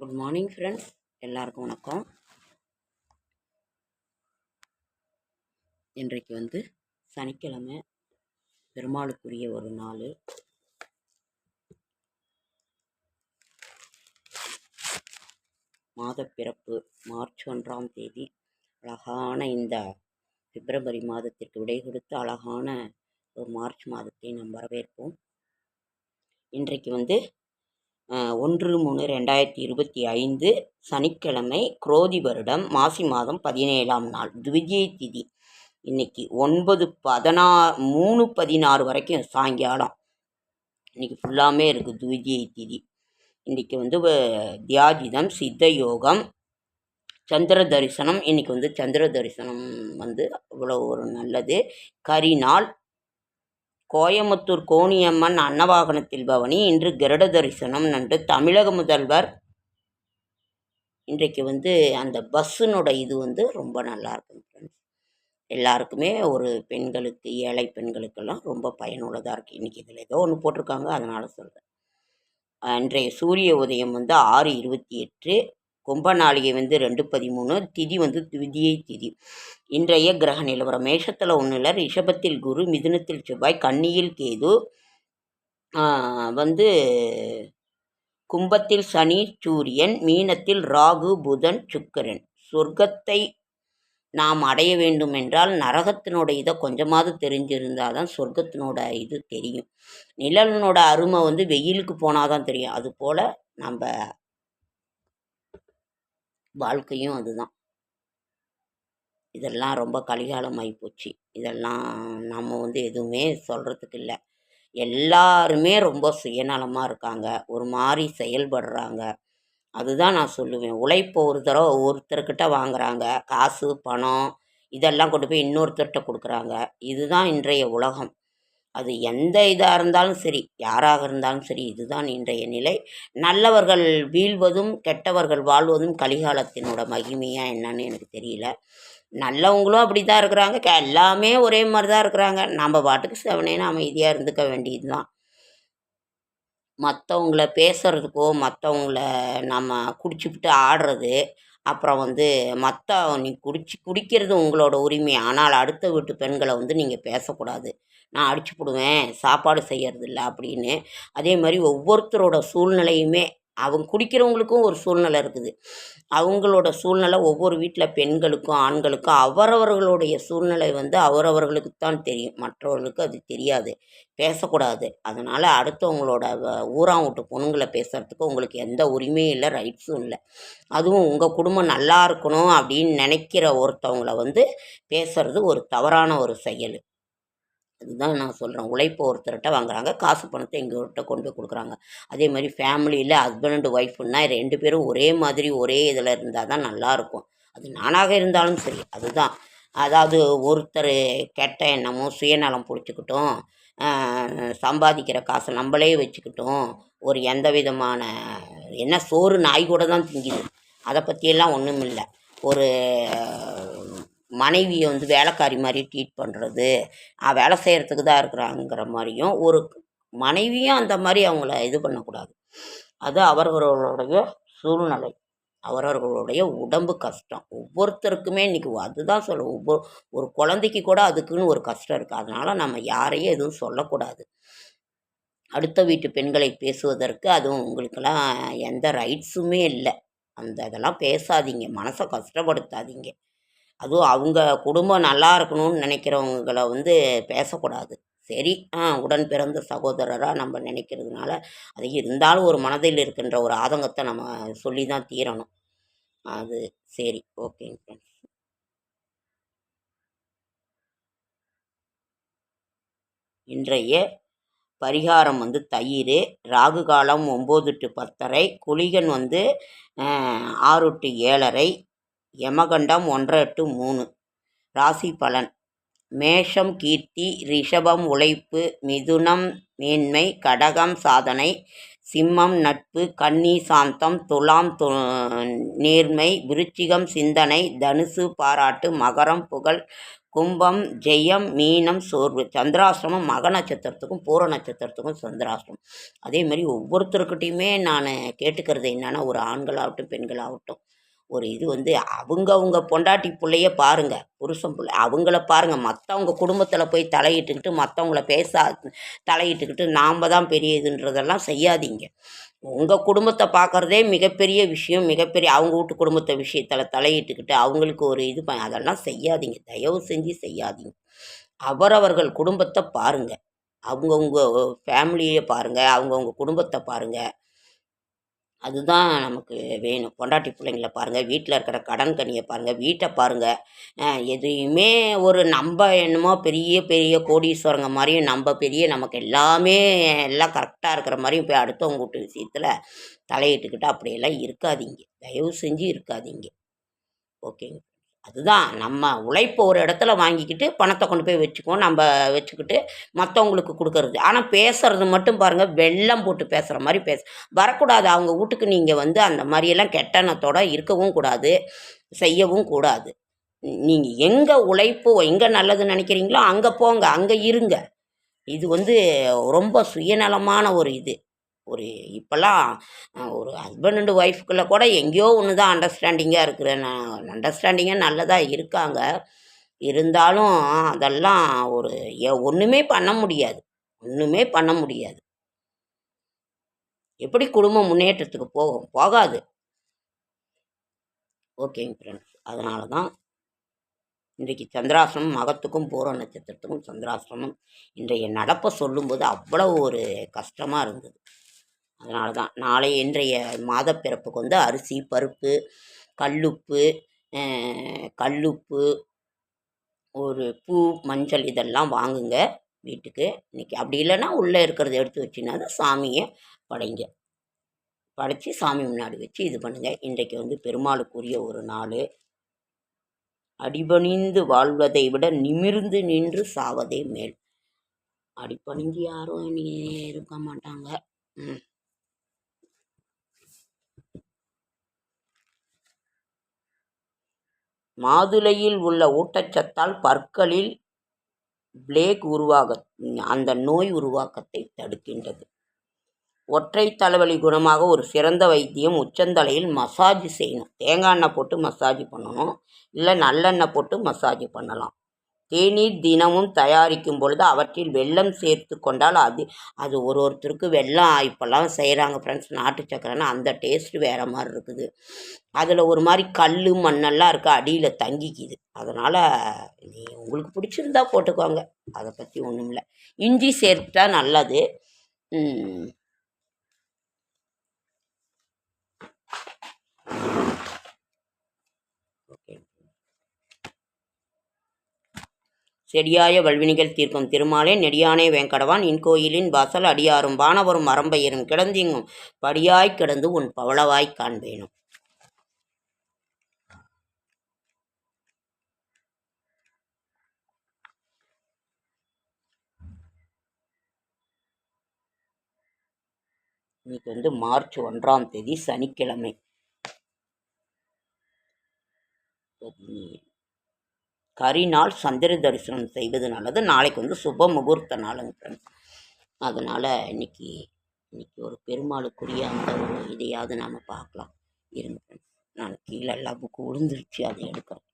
Good morning friends எல்லாருக்கும் வணக்கம். இன்றைக்கு வந்து சனிக்கிழமை பெருமாளுக்குரிய ஒரு நாள். மாதப்பிறப்பு மார்ச் ஒன்றாம் தேதி. அழகான இந்த பிப்ரவரி மாதத்திற்கு விடை கொடுத்து அழகான ஒரு மார்ச் மாதத்தை நாம் வரவேற்போம். இன்றைக்கு வந்து ஒன்று மூணு ரெண்டாயிரத்தி இருபத்தி ஐந்து சனிக்கிழமை குரோதி வருடம் மாசி மாதம் பதினேழாம் நாள் துவிஜய திதி. இன்னைக்கு ஒன்பது பதினா மூணு பதினாறு வரைக்கும் சாயங்காலம். இன்னைக்கு ஃபுல்லாமே இருக்குது துவிஜய திதி. இன்னைக்கு வந்து வ- தியாஜிதம் சித்த யோகம் சந்திர தரிசனம். இன்னைக்கு வந்து சந்திர தரிசனம் வந்து அவ்வளோ ஒரு நல்லது. கரிநாள் கோயமுத்தூர் கோணியம்மன் அன்னவாகனத்தில் பவனி. இன்று கருட தரிசனம் நன்று தமிழக முதல்வர். இன்றைக்கு வந்து அந்த பஸ்ஸுனோட இது வந்து ரொம்ப நல்லா இருக்கும் ஃப்ரெண்ட்ஸ் எல்லாருக்குமே ஒரு பெண்களுக்கு ஏழை பெண்களுக்கெல்லாம் ரொம்ப பயனுள்ளதாக இருக்குது இன்றைக்கி இதில் ஏதோ ஒன்று போட்டிருக்காங்க அதனால் சொல்கிறேன் இன்றைய சூரிய உதயம் வந்து ஆறு இருபத்தி எட்டு. கும்ப நாளிகை வந்து ரெண்டு பதிமூணு திதி வந்து திதியை திதி. இன்றைய கிரக நிலவரம். மேஷத்தில் ஒன்றில் ரிஷபத்தில் குரு மிதுனத்தில் செவ்வாய் கன்னியில் கேது. வந்து கும்பத்தில் சனி சூரியன் மீனத்தில் ராகு புதன் சுக்கிரன். சொர்க்கத்தை நாம் அடைய வேண்டும் என்றால் நரகத்தினோட இதை கொஞ்சமாவது தெரிஞ்சிருந்தால் தான் சொர்க்கத்தினோட இது தெரியும். நிழலினோட அருமை வந்து வெயிலுக்கு போனால் தான் தெரியும். அதுபோல் நம்ம வாழ்க்கையும் அதுதான். இதெல்லாம் ரொம்ப கலிகாலம் ஆகிப்போச்சு இதெல்லாம் நம்ம வந்து எதுவுமே சொல்கிறதுக்கு இல்லை. எல்லாருமே ரொம்ப சுயநலமாக இருக்காங்க. ஒரு மாதிரி செயல்படுறாங்க. அதுதான் நான் சொல்லுவேன். உழைப்பு ஒரு தடவை ஒருத்தர்கிட்ட வாங்குறாங்க. காசு பணம் இதெல்லாம் கொண்டு போய் இன்னொருத்தர்கிட்ட கொடுக்குறாங்க. இதுதான் இன்றைய உலகம். அது எந்த இதாக இருந்தாலும் சரி யாராக இருந்தாலும் சரி இதுதான் இன்றைய நிலை. நல்லவர்கள் வீழ்வதும் கெட்டவர்கள் வாழ்வதும் கலிகாலத்தினோட மகிமையா என்னன்னு எனக்கு தெரியல. நல்லவங்களும் அப்படி தான் இருக்கிறாங்க எல்லாமே ஒரே மாதிரி தான் இருக்கிறாங்க. நம்ம பாட்டுக்கு செவனேன்னு அமைதியாக இருந்துக்க வேண்டியது தான் மற்றவங்கள பேசுகிறதுக்கோ மற்றவங்கள நம்ம குடிச்சுப்பிட்டு ஆடுறது அப்புறம் வந்து மற்ற நீ குடிச்சு குடிக்கிறது உங்களோட உரிமை. ஆனால் அடுத்த வீட்டு பெண்களை வந்து நீங்கள் பேசக்கூடாது. நான் அடிச்சு போடுவேன் சாப்பாடு செய்யறதில்ல அப்படின்னு. அதே மாதிரி ஒவ்வொருத்தரோட சூழ்நிலையுமே அவங்க குடிக்கிறவங்களுக்கும் ஒரு சூழ்நிலை இருக்குது. அவங்களோட சூழ்நிலை ஒவ்வொரு வீட்டில் பெண்களுக்கும் ஆண்களுக்கும் அவரவர்களுடைய சூழ்நிலை வந்து அவரவர்களுக்கு தான் தெரியும். மற்றவர்களுக்கு அது தெரியாது. பேசக்கூடாது. அதனால் அடுத்தவங்களோட வ- ஊராம் வீட்டு பொண்ணுங்களை பேசுகிறதுக்கு உங்களுக்கு எந்த உரிமையும் இல்லை ரைட்ஸும் இல்லை. அதுவும் உங்கள் குடும்பம் நல்லா இருக்கணும் அப்படின்னு நினைக்கிற ஒருத்தவங்களை வந்து பேசுறது ஒரு தவறான ஒரு செயல். அதுதான் நான் சொல்கிறேன் உழைப்பு ஒருத்தர்கிட்ட வாங்குறாங்க. காசு பணத்தை எங்கள்கிட்ட கொண்டு போய் கொடுக்குறாங்க. அதே மாதிரி ஃபேமிலியில் ஹஸ்பண்ட் அண்ட் ஒய்ஃப்னா ரெண்டு பேரும் ஒரே மாதிரி ஒரே இதில் இருந்தால் தான் நல்லாயிருக்கும். அது நானாக இருந்தாலும் சரி. அதுதான். அதாவது ஒருத்தர் கெட்ட எண்ணமும் சுயநலம் பிடிச்சிக்கிட்டும் சம்பாதிக்கிற காசை நம்மளே வச்சுக்கிட்டும் ஒரு எந்த விதமான என்ன சோறு நாய் கூட தான் திங்குது. அதை பற்றியெல்லாம் ஒன்றும் இல்லை ஒரு மனைவியை வந்து வேலைக்காரி மாதிரி ட்ரீட் பண்ணுறது வேலை செய்கிறதுக்கு தான் இருக்கிறாங்கிற மாதிரியும் ஒரு மனைவியும் அந்த மாதிரி அவங்கள இது பண்ணக்கூடாது. அது அவரவர்களுடைய சூழ்நிலை. அவரவர்களுடைய உடம்பு கஷ்டம். ஒவ்வொருத்தருக்குமே இன்றைக்கி அதுதான் சொல்ல ஒவ்வொரு ஒரு குழந்தைக்கு கூட அதுக்குன்னு ஒரு கஷ்டம் இருக்குது அதனால் நம்ம யாரையும் எதுவும் சொல்லக்கூடாது. அடுத்த வீட்டு பெண்களை பேசுவதற்கு அதுவும் உங்களுக்கெல்லாம் எந்த ரைட்ஸுமே இல்லை. அந்த இதெல்லாம் பேசாதீங்க. மனசை கஷ்டப்படுத்தாதீங்க. அதுவும் அவங்க குடும்பம் நல்லா இருக்கணும்னு நினைக்கிறவங்கள வந்து பேசக்கூடாது. சரி ஆ உடன் பிறந்த சகோதரராக நம்ம நினைக்கிறதுனால அது இருந்தாலும் ஒரு மனதில் இருக்கின்ற ஒரு ஆதங்கத்தை நம்ம சொல்லி தான் தீரணும். அது சரி ஓகேங்க ஃப்ரெண்ட்ஸ் இன்றைய பரிகாரம் வந்து தயிர் ராகு காலம் ஒம்பது டு பத்தரை குளிகன் வந்து ஆறு டு ஏழரை யமகண்டம் ஒன்று எட்டு மூணு ராசி பலன். மேஷம் கீர்த்தி ரிஷபம் உழைப்பு மிதுனம் மேன்மை கடகம் சாதனை சிம்மம் நட்பு கன்னி சாந்தம் துலாம் து நேர்மை விருச்சிகம் சிந்தனை தனுசு பாராட்டு மகரம் புகழ் கும்பம் ஜெயம் மீனம் சோர்வு சந்திராசிரமம் மக நட்சத்திரத்துக்கும் பூர நட்சத்திரத்துக்கும் சந்திராசிரமம் அதே மாதிரி ஒவ்வொருத்தருக்கிட்டையுமே நான் கேட்டுக்கிறது என்னென்னா ஒரு ஆண்களாகட்டும் பெண்களாகட்டும். ஒரு இது வந்து அவங்க அவங்க பொண்டாட்டி பிள்ளைய பாருங்கள் புருஷன் பிள்ளை அவங்கள பாருங்கள் மற்றவங்க குடும்பத்தில் போய் தலையிட்டுக்கிட்டு மற்றவங்கள பேச தலையிட்டுக்கிட்டு நாம் தான் பெரிய இதுன்றதெல்லாம் செய்யாதீங்க. உங்கள் குடும்பத்தை பார்க்குறதே மிகப்பெரிய விஷயம் மிகப்பெரிய அவங்க வீட்டு குடும்பத்தை விஷயத்தில் தலையிட்டுக்கிட்டு அவங்களுக்கு ஒரு இது ப அதெல்லாம் செய்யாதீங்க. தயவு செஞ்சு செய்யாதீங்க. அவரவர்கள் குடும்பத்தை பாருங்கள் அவங்கவுங்க ஃபேமிலியை பாருங்கள் அவங்கவுங்க குடும்பத்தை பாருங்கள் அதுதான் நமக்கு வேணும். பொண்டாட்டி பிள்ளைங்கள பாருங்கள் வீட்டில் இருக்கிற கடன் கனியை பாருங்கள் வீட்டை பாருங்கள் எதையுமே ஒரு நம்ம என்னமோ பெரிய பெரிய கோடீஸ்வரங்க மாதிரியும் நம்ம பெரிய நமக்கு எல்லாமே எல்லாம் கரெக்டாக இருக்கிற மாதிரியும் போய் அடுத்தவங்க வீட்டு விஷயத்தில் தலையிட்டுக்கிட்டு அப்படியெல்லாம் இருக்காதீங்க. தயவு செஞ்சு இருக்காதீங்க. ஓகேங்க. அதுதான். நம்ம உழைப்பு ஒரு இடத்துல வாங்கிக்கிட்டு பணத்தை கொண்டு போய் வச்சுக்குவோம். நம்ம வச்சுக்கிட்டு மற்றவங்களுக்கு கொடுக்கறது. ஆனால் பேசுறது மட்டும் பாருங்கள் வெள்ளம் போட்டு பேசுகிற மாதிரி பேச. வரக்கூடாது. அவங்க வீட்டுக்கு நீங்கள் வந்து அந்த மாதிரியெல்லாம் கெட்டணத்தோடு இருக்கவும் கூடாது செய்யவும் கூடாது. நீங்கள் எங்கே உழைப்பு எங்கே நல்லதுன்னு நினைக்கிறீங்களோ அங்கே போங்க அங்கே இருங்க. இது வந்து ரொம்ப சுயநலமான ஒரு இது. ஒரு இப்போல்லாம் ஒரு ஹஸ்பண்ட் அண்டு ஒய்ஃப்குள்ளே கூட எங்கேயோ ஒன்று தான் அண்டர்ஸ்டாண்டிங்காக இருக்கிற அண்டர்ஸ்டாண்டிங்காக நல்லதாக இருக்காங்க. இருந்தாலும் அதெல்லாம் ஒரு ஒன்றுமே பண்ண முடியாது. ஒன்றுமே பண்ண முடியாது. எப்படி குடும்பம் முன்னேற்றத்துக்கு போகும்? போகாது. ஓகேங்க ஃப்ரெண்ட்ஸ் அதனால தான் இன்றைக்கு சந்திராசிரமம் மகத்துக்கும் பூர நட்சத்திரத்துக்கும் சந்திராசிரமம் இன்றைய நடப்பை சொல்லும்போது அவ்வளோ ஒரு கஷ்டமாக இருந்தது. அதனால தான். நாளை இன்றைய மாதப்பிறப்புக்கு வந்து அரிசி பருப்பு கல்லுப்பு கல்லுப்பு ஒரு பூ மஞ்சள் இதெல்லாம் வாங்குங்க வீட்டுக்கு. இன்றைக்கி அப்படி இல்லைன்னா உள்ளே இருக்கிறத எடுத்து வச்சுன்னா சாமியை படைங்க. படைச்சி சாமி முன்னாடி வச்சு இது பண்ணுங்கள் இன்றைக்கு வந்து பெருமாளுக்குரிய ஒரு நாள். அடிபணிந்து வாழ்வதை விட நிமிர்ந்து நின்று சாவதே மேல். அடிப்பணிஞ்சு யாரும் இன்னைக்கு இருக்க மாட்டாங்க. ம். மாதுளையில் உள்ள ஊட்டச்சத்தால் பற்களில் பிளேக் உருவாக அந்த நோய் உருவாக்கத்தை தடுக்கின்றது. ஒற்றை தலைவலி குணமாக ஒரு சிறந்த வைத்தியம் உச்சந்தலையில் மசாஜ் செய்யணும். தேங்காய் எண்ணெய் போட்டு மசாஜ் பண்ணணும். இல்லை நல்லெண்ணெய் போட்டு மசாஜ் பண்ணலாம். தேநீர் தினமும் தயாரிக்கும் பொழுது அவற்றில் வெல்லம் சேர்த்து கொண்டால் அது அது ஒரு ஒருத்தருக்கு வெள்ளம் இப்போல்லாம் செய்கிறாங்க ஃப்ரெண்ட்ஸ் நாட்டு சக்கரைன்னா அந்த டேஸ்ட் வேறு மாதிரி இருக்குது. அதில் ஒரு மாதிரி கல் மண்ணெல்லாம் இருக்குது அடியில் தங்கிக்குது. அதனால் நீ உங்களுக்கு பிடிச்சிருந்தா போட்டுக்கோங்க. அதை பற்றி ஒன்றும் இல்லை இஞ்சி சேர்த்தா நல்லது. செடியாய வல்வினிகள் தீர்க்கும் திருமாலே நெடியானே வேங்கடவான். இன்கோயிலின் வாசல் அடியாரும் வானவரும் மரம்பெயரும் கிடந்திங்கும் படியாய் கிடந்து உன் பவளவாய் காண்பேனும். இன்னைக்கு வந்து மார்ச் ஒன்றாம் தேதி சனிக்கிழமை. கரிநாள் சந்திர தரிசனம் செய்வது நல்லது. நாளைக்கு வந்து சுப முகூர்த்த நாளுங்க ஃப்ரெண்ட்ஸ். அதனால் இன்றைக்கி இன்றைக்கி ஒரு பெருமாளுக்குரிய அந்த ஒரு இதையாவது நாம் பார்க்கலாம். இருங்க ஃப்ரெண்ட்ஸ். நான் கீழே எல்லா புக்கு விழுந்துருச்சு அதை எடுக்கிறேன்.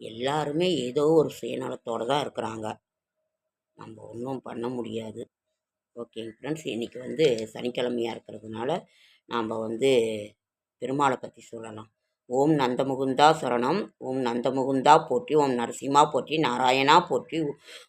எல்லாருமே ஏதோ ஒரு சுயநலத்தோடு தான் இருக்கிறாங்க. நம்ம ஒன்றும் பண்ண முடியாது. ஓகேங்க ஃப்ரெண்ட்ஸ் இன்றைக்கி வந்து சனிக்கிழமையாக இருக்கிறதுனால நாம் வந்து பெருமாளை பற்றி சொல்லலாம். ஓம் நந்தமுகுந்தா சரணம். ஓம் நந்தமுகுந்தா போற்றி. ஓம் நரசிம்மா போற்றி. நாராயணா போற்றி.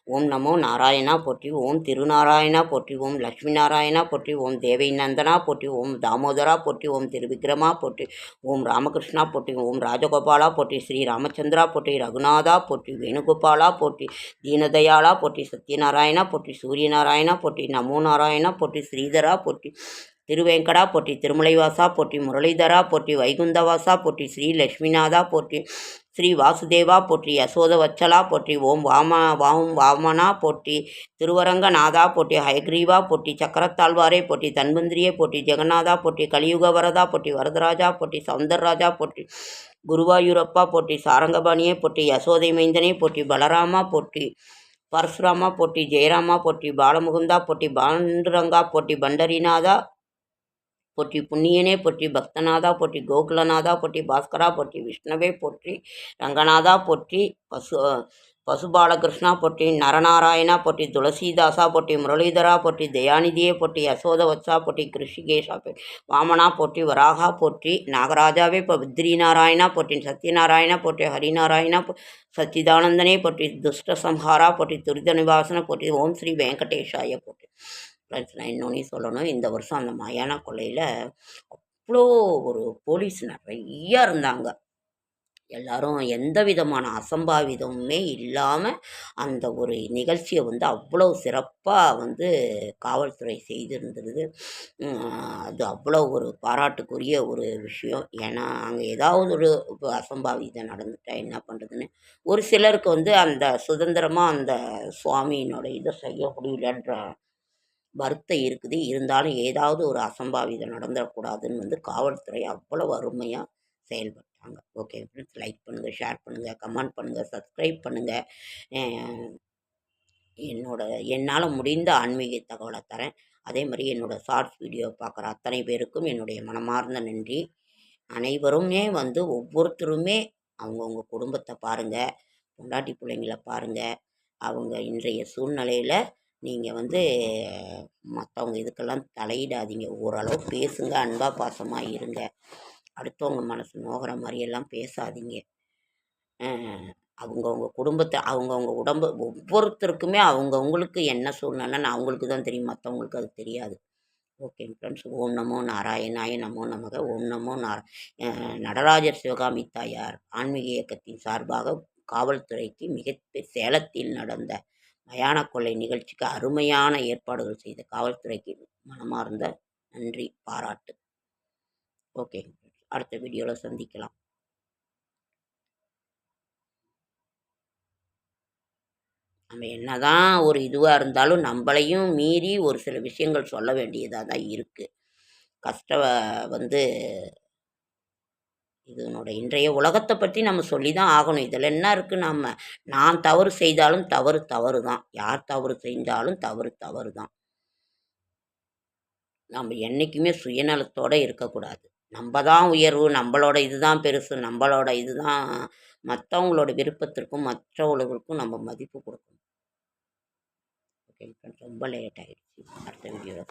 ஓம் நமோ நாராயணா போற்றி. ஓம் திருநாராயணா போற்றி. ஓம் லக்ஷ்மி நாராயணா போற்றி. ஓம் தேவை நந்தனா போற்றி. ஓம் தாமோதரா போற்றி. ஓம் திருவிக்ரமா போற்றி. ஓம் ராமகிருஷ்ணா போற்றி. ஓம் ராஜகோபாலா போற்றி. ஸ்ரீ ராமச்சந்திரா போற்றி. ரகுநாதா போற்றி. வேணுகோபாலா போற்றி. தீனதயாளா போற்றி. சத்யநாராயணா போற்றி. சூரியநாராயணா போற்றி. நமோ நாராயணா போற்றி. ஸ்ரீதரா போற்றி. திருவேங்கடா போற்றி திருமலைவாசா போற்றி முரளிதரா போற்றி வைகுந்தவாசா போற்றி ஸ்ரீ லக்ஷ்மிநாதா போற்றி ஸ்ரீ வாசுதேவா போற்றி யசோதவச்சலா போற்றி ஓம் வாமா வாம் வாமனா போற்றி திருவரங்கநாதா போற்றி ஹயக்ரீவா போற்றி சக்கரத்தாழ்வாரே போற்றி தன்வந்திரியே போற்றி ஜெகநாதா போற்றி கலியுக வரதா போற்றி வரதராஜா போற்றி சவுந்தரராஜா போற்றி குருவாயூரப்பா போற்றி சாரங்கபாணியே போற்றி யசோதை மைந்தனே போற்றி பலராமா போற்றி பரசுராமா போட்டி ஜெயராமா போட்டி பாலமுகுந்தா போட்டி பாண்டுரங்கா போட்டி பண்டரிநாதா போற்றி புண்ணியனே போற்றி பக்தநாதா போற்றி கோகுலநாதா போற்றி பாஸ்கரா போற்றி விஷ்ணவே போற்றி ரங்கநாதா போற்றி பசு பசுபாலகிருஷ்ணா போற்றி நரநாராயணா போற்றி துளசிதாசா போற்றி முரளிதரா போற்றி தயாநிதியே போற்றி யசோதவத்சா போற்றி கிருஷிகேஷா போற்றி வாமனா போற்றி வராகா போற்றி நாகராஜாவே இப்போ வித்ரி நாராயணா போற்றி சத்யநாராயணா போற்றி ஹரிநாராயணா சச்சிதானந்தனே போற்றி துஷ்ட சம்ஹாரா போற்றி துரித நிவாசன போற்றி ஓம் ஸ்ரீ வெங்கடேஷாய போற்றி ஃப்ரெண்ட்ஸ் நான் இன்னொன்று சொல்லணும் இந்த வருஷம் அந்த மயான கொள்ளையில் அவ்வளோ ஒரு போலீஸ் நிறையா இருந்தாங்க. எல்லாரும் எந்த விதமான அசம்பாவிதமுமே இல்லாமல் அந்த ஒரு நிகழ்ச்சியை வந்து அவ்வளோ சிறப்பாக வந்து காவல்துறை செய்திருந்தது. அது அவ்வளோ ஒரு பாராட்டுக்குரிய ஒரு விஷயம். ஏன்னா அங்கே ஏதாவது ஒரு அசம்பாவிதம் நடந்துட்டால் என்ன பண்ணுறதுன்னு ஒரு சிலருக்கு வந்து அந்த சுதந்திரமாக அந்த சுவாமியினோட இதை செய்ய முடியலன்ற வருத்தம் இருக்குது. இருந்தாலும் ஏதாவது ஒரு அசம்பாவிதம் நடந்துடக்கூடாதுன்னு வந்து காவல்துறை அவ்வளோ அருமையாக செயல்பட்டாங்க. ஓகே ஃப்ரெண்ட்ஸ் லைக் பண்ணுங்கள் ஷேர் பண்ணுங்கள் கமெண்ட் பண்ணுங்கள் சப்ஸ்கிரைப் பண்ணுங்கள் என்னோட என்னால் முடிந்த ஆன்மீக தகவலை தரேன். அதே மாதிரி என்னோடய ஷார்ட்ஸ் வீடியோ பார்க்குற அத்தனை பேருக்கும் என்னுடைய மனமார்ந்த நன்றி. அனைவருமே வந்து ஒவ்வொருத்தருமே அவங்கவுங்க குடும்பத்தை பாருங்கள் பொண்டாட்டி பிள்ளைங்கள பாருங்கள் அவங்க இன்றைய சூழ்நிலையில் நீங்கள் வந்து மற்றவங்க இதுக்கெல்லாம் தலையிடாதீங்க. ஓரளவு பேசுங்க அன்பாக பாசமாக இருங்க. அடுத்தவங்க மனசு நோகிற மாதிரியெல்லாம் பேசாதீங்க. அவங்கவுங்க குடும்பத்தை அவங்கவுங்க உடம்பு ஒவ்வொருத்தருக்குமே அவங்கவுங்களுக்கு என்ன சூழ்நிலைன்னு அவங்களுக்கு தான் தெரியும். மற்றவங்களுக்கு அது தெரியாது. ஓகே ஃப்ரெண்ட்ஸ் ஓம் நமோ நாராயணாய நமோ நமக. ஓம் நமோ நார நடராஜர் சிவகாமி தாயார் ஆன்மீக இயக்கத்தின் சார்பாக காவல்துறைக்கு மிக சேலத்தில் நடந்த மயான கொள்ளை நிகழ்ச்சிக்கு அருமையான ஏற்பாடுகள் செய்த காவல்துறைக்கு மனமார்ந்த நன்றி பாராட்டு. ஓகே அடுத்த வீடியோவில் சந்திக்கலாம். நம்ம என்னதான் ஒரு இதுவாக இருந்தாலும் நம்மளையும் மீறி ஒரு சில விஷயங்கள் சொல்ல வேண்டியதாக தான் இருக்குது கஷ்ட வந்து இதனோட இன்றைய உலகத்தை பற்றி நம்ம சொல்லி தான் ஆகணும். இதில் என்ன இருக்குது நம்ம? நான் தவறு செய்தாலும் தவறு தவறு தான் யார் தவறு செஞ்சாலும் தவறு தவறு தான் நம்ம என்றைக்குமே சுயநலத்தோடு இருக்கக்கூடாது. நம்ம தான் உயர்வு நம்மளோட இதுதான் பெருசு நம்மளோட இதுதான் மற்றவங்களோட விருப்பத்திற்கும் மற்றவர்களுக்கும் நம்ம மதிப்பு கொடுக்கணும். ஓகே ரொம்ப லேட் ஆகிடுச்சு அடுத்த வீடியோவில்